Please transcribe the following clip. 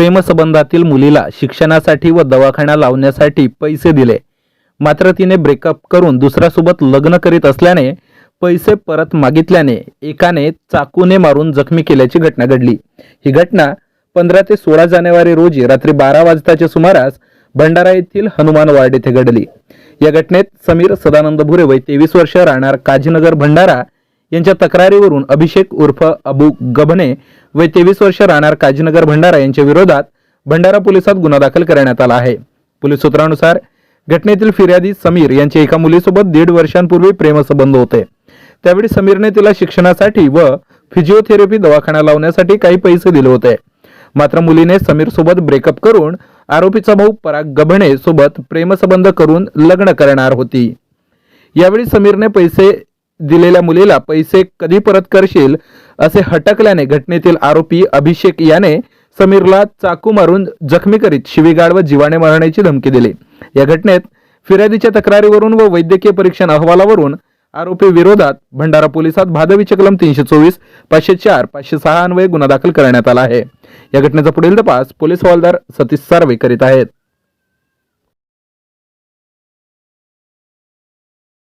प्रेमसंबंधातील मुलीला शिक्षणासाठी व दवाखाना लावण्यासाठी पैसे दिले. मात्र तिने ब्रेकअप करून दुसऱ्यासोबत लग्न करीत असल्याने पैसे परत मागितल्याने एकाने चाकूने मारून जखमी केल्याची घटना घडली. ही घटना पंधरा ते सोळा जानेवारी रोजी रात्री बारा वाजताच्या सुमारास भंडारा येथील हनुमान वार्ड येथे घडली. या घटनेत समीर सदानंद भुरे वय तेवीस वर्ष राहणार काजीनगर भंडारा यांच्या तक्रारीवरून अभिषेक उर्फ अबू गभने व तेवीस वर्ष राहणार काजीनगर भंडारा यांच्या विरोधात भंडारा पोलिसात गुन्हा दाखल करण्यात आला आहे. पोलीस सूत्रानुसार घटनेतील फिर्यादी समीर यांचे एका मुलीसोबत दीड वर्षांपूर्वी प्रेमसंबंध होते. त्यावेळी समीरने तिला शिक्षणासाठी व फिजिओथेरपी दवाखाना लावण्यासाठी काही पैसे दिले होते. मात्र मुलीने समीर सोबत ब्रेकअप करून आरोपीचा भाऊ पराग गभणे सोबत प्रेमसंबंध करून लग्न करणार होती. यावेळी समीरने पैसे दिलेल्या मुलीला पैसे कधी परत करशील असे हटकल्याने घटनेतील आरोपी अभिषेक याने समीरला चाकू मारून जखमी करीत शिवीगाड व जीवाने मारण्याची धमकी दिली. या घटनेत फिर्यादीच्या तक्रारीवरून व वैद्यकीय परीक्षण अहवालावरून आरोपी विरोधात भंडारा पोलिसात भादवीचे कलम तीनशे चोवीस पाचशे चार पाचशे सहा अन्वये गुन्हा दाखल करण्यात आला आहे. या घटनेचा पुढील तपास पोलीस हवालदार सतीश सार्वे करीत आहेत.